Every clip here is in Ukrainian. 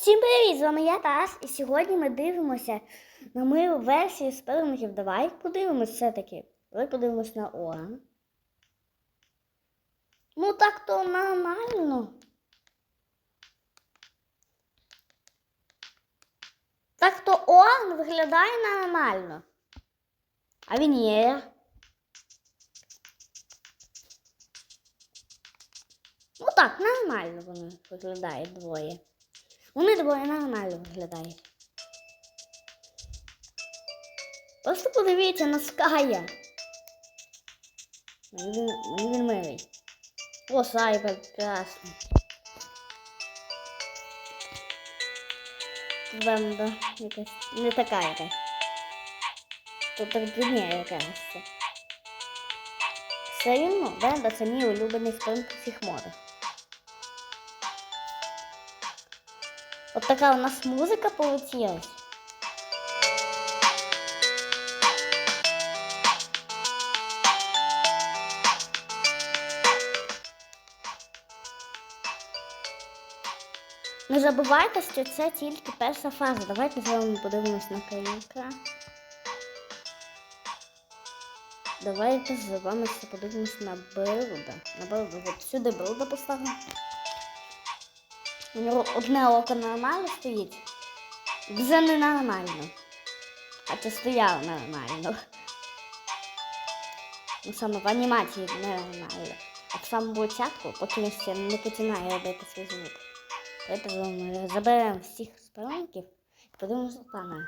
Всім привіт! З вами я Тарас, і сьогодні ми дивимося на мою версію спелингів. Давай подивимось все-таки. Давай подивимось на Оран. Ну так то нормально. Так то Оран виглядає нормально. А Венера? Ну так, нормально вони виглядають двоє. Вони двоє нормально виглядають. Просто подивіться на Ская. Він, він милий. О, Сайбер, красний. Банда якась. Не така. Тут так дрібніє якась. Все рівно, Бенда це мій улюблений спинк всіх модах. От така у нас музика получилась. Не забувайте, що це тільки перша фаза. Давайте з вами подивимось на кілька. Давайте з вами подивимось на билда. На билда. От сюди билда поставимо. У нього одне око нормально стоїть. Вже не нормально. А це стояло нормально. Ну саме в анімації нормально. А в самому початку, поки він ще не починає робити свій звук. З вами заберемо всіх сторонників і подивимося пана.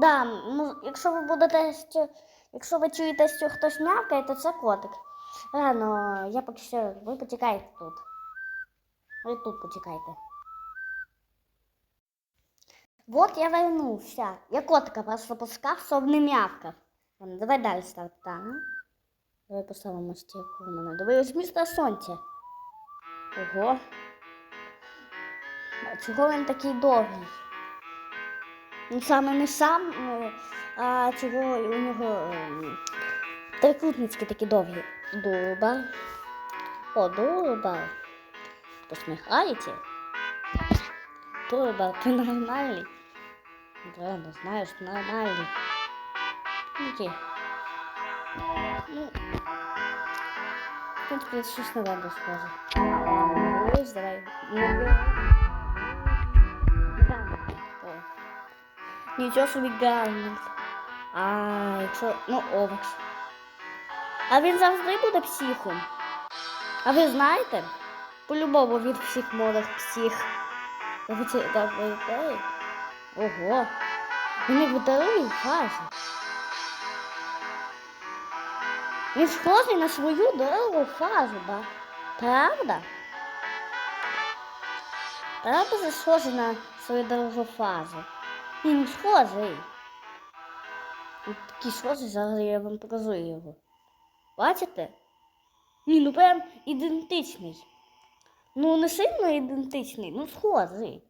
Да, ну, якщо ви будете, якщо ви чуєте, що хтось м'явкає, то це котик. Рано, я поки що, ви почекайте тут. Ви тут почекайте. Вот я вернувся. Я котика просто пускав, щоб не. Ладно, давай далі ставити так. Давай поставимо стірку у мене. Давай ось місто сонця. Ого. А чого він такий довгий? Ну саме не сам, е, а чого у нього трикутнички такі довгі. Дуба. О, дуба. Посміхається. Дуба, ти нормальний. Да, не знаєш, нормальний. Які? Ну, в принципі, щось не варто схоже. Ось, давай. О. Нічого собі Гарнет. А, якщо. Ну, Овекс. А він завжди буде психом. А ви знаєте? По-любому від всіх модах псих. Ого. Він як в другій. Він схожий на свою другу фазу, да? Правда? Правда, це схожий на свою другу фазу. Він схожий. Він такий схожий, зараз я вам покажу його. Бачите? Ні, ну прям ідентичний. Ну, не сильно ідентичний, ну схожий.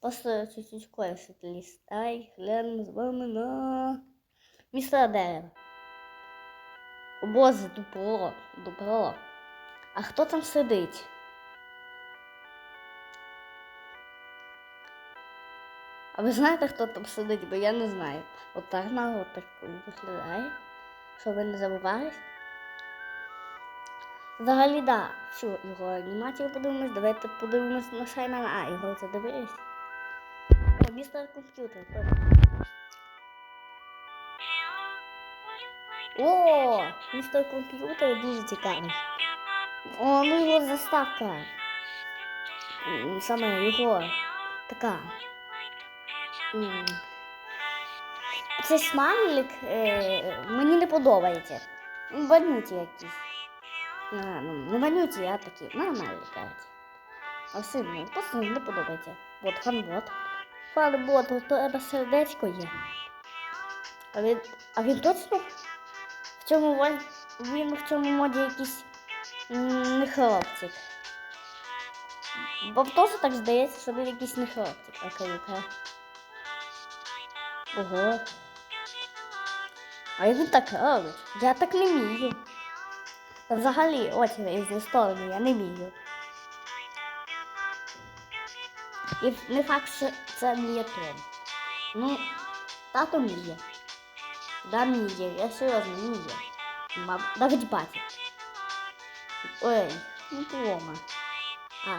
Просто чуть-чуть колесо лістай, глянемо з вами на містера дерева. О боже, дупло, дупло. А хто там сидить? А ви знаєте, хто там сидить, бо я не знаю. От так на от так виглядає. Щоб ви не забувались. Взагалі, да, всю його анімацію подивимось. Давайте подивимось на Шайна. А, його це дивились. О, містер комп'ютер. О, містер комп'ютер дуже цікавий. О, ну його заставка. Саме його така. М. Цей смайлик е, мені не подобається. Він якісь. А, ну, не вонюті, а такі нормальні, кажуть. А все, ну, просто не подобається. От ханбот. Фанбот, у тебе сердечко є. А він, а він точно в цьому він в цьому моді якийсь не хлопчик. Бо теж так здається, що він якийсь не хлопчик, а каюка. Ого. А він так робить? Я так не вмію. Та взагалі, очі різні сторони, я не вмію. І не факт, що це не є Том. Ну, тато не. Да, не є, я серйозно не є. Маб... Навіть батя. Ой, не Тома. А,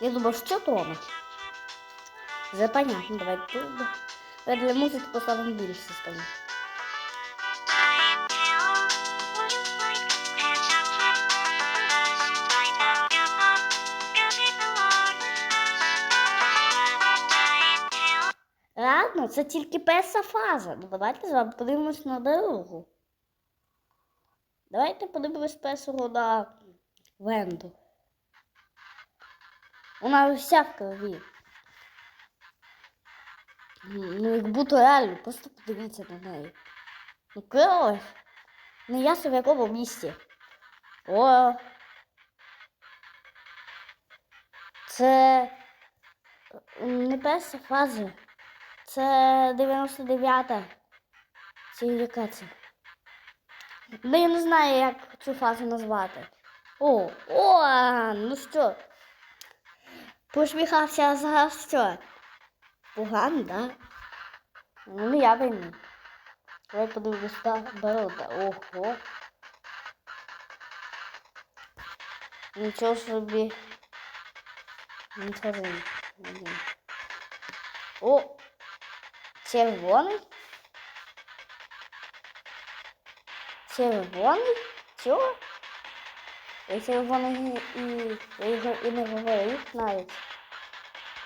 я думав, що Тома. Вже понятно, давай тут. Для музики поставимо більше сторону. Ладно, це тільки перша фаза. Ну давайте з вами подивимось на дорогу. Давайте подивимось першого на Венду. Вона вся в крові. Ну, як будто реально, просто подивіться на неї. Ну, кров. Не ясно в якому місці. О. Це не перша фаза. Це 99-та. Чи яка це? Ну, я не знаю, як цю фазу назвати. О, о, ну що? Посміхався за що? Погано, да? Ну, я винний. Давай подивимось борода. Ого. Нічого собі. Нічого. О! Червоний? Червоний? Чого? Я червоний і я його і не говорив навіть.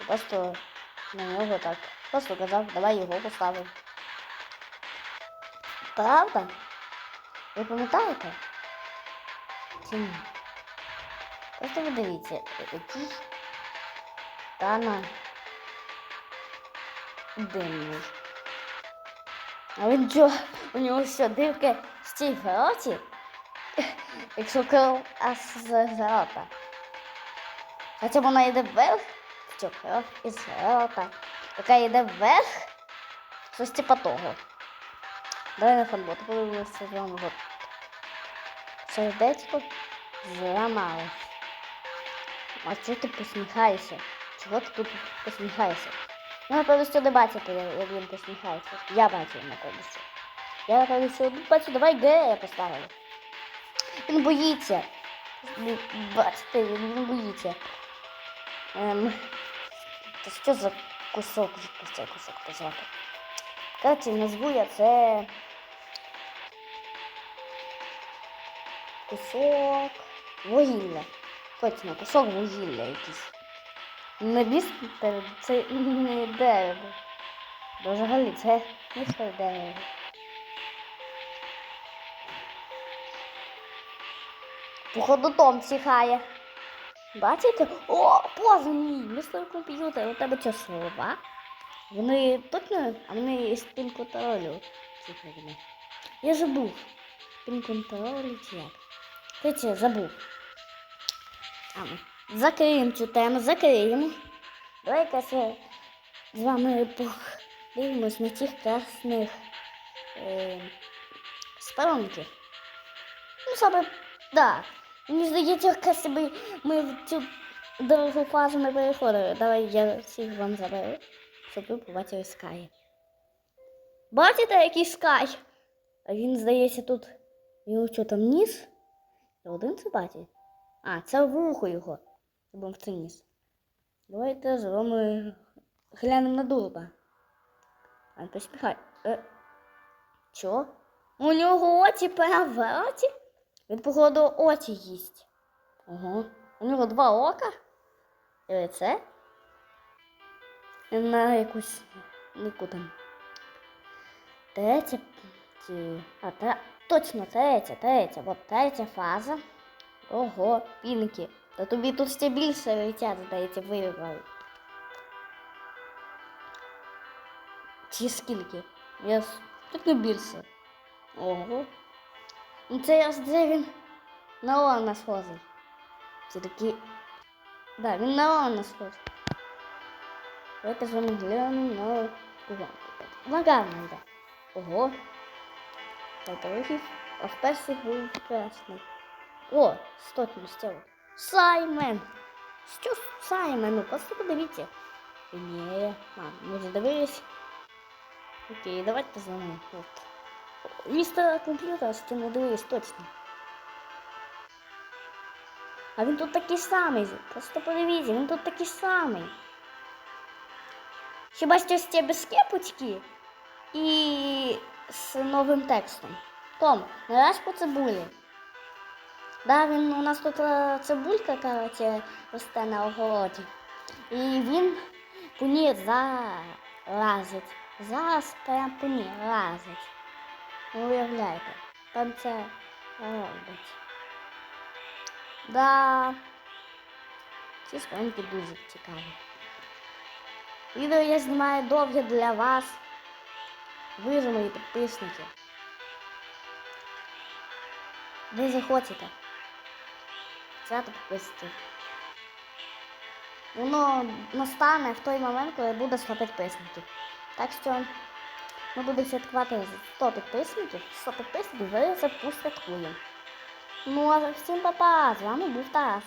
Просто на нього так. Просто казав, давай його поставимо. Правда? Ви пам'ятаєте? Чи ні? Просто подивіться, який Тана дивний. А він чого? У нього що, дивки стільки в роті? Якщо кров аж з рота. Хоча вона йде вверх, що кров із рота. Яка йде вверх, щось типа того. Давай на фанботу подивимося з вами. от. Сердечко зламалось. А чого ти посміхаєшся? Чого ти тут посміхаєшся? Напевно, що не бачите, як він посміхається. Я бачу, напевно, що. Я що бачу, давай Г я поставлю. Він боїться. Бачите, він не боїться. Ем, та що за кусок, цей кусок позвати? Коротше, назву я це кусок вугілля. Точно, кусок вугілля якийсь. Не та це не дерево. Бо Взагалі це місто дерево. Походу Том психає. Бачите? О, поза мій, містер комп'ютер, у тебе що слова? Вони точно, а вони з пін-контролю. Слухайте. Я забув. Пін-контролю чи як? Короче, забув. А, закриємо цю тему, закриємо. Давай-ка з вами подивимось на тих красних е, сторонків. Ну, саме, да. Мені здається, якраз би ми в цю другу фазу не переходили. Давай я всіх вам заберу, щоб ви побачили скай. Бачите, який скай? А він, здається, тут. Його що там ніс? Один це бачить? А, це вухо його. Це це ніс. Давайте з вами глянемо на дуба. А не посміхай. Е, Чо? У нього очі перевороті? Він, походу, очі їсть. Ого. У нього два ока. І. І на якусь яку там. Третя. А, та... Точно, третя, третя. От третя фаза. Ого, пінки. Та тобі тут ще більше лиця, здається, вирвали. Чи скільки? Я с- тут не більше. Ого. Ну це аж де він на Олана схожий. Це такі. Да, він на Олана схожий. Давайте з вами глянемо на кого. Лагарно йде. Ого. Це вихід. А в перший був красний. О, стотно стіло. Саймен. Що саме? Ну, просто подивіться. Ні, а, ми вже дивились. Окей, давайте знову. От. Містер комп'ютер, що не дивились точно. А він тут такий самий. Просто подивіться, він тут такий самий. Хіба що ще без кепочки і з новим текстом. Том, не раз по цибулі. Да, він у нас тут е, цибулька, короче, росте на огороді. І він по залазить. Зараз прям по лазить. Ви уявляєте, там це робить. Да. Ці сторінки дуже цікаві. Відео я знімаю довге для вас. Ви же мої підписники. Ви захочете. Свято підписників. Воно настане в той момент, коли буде 100 підписників. Так що ми будемо святкувати 100 підписників. 100 підписників ви запустяткуємо. Ну а всім па-па, з вами був Тарас.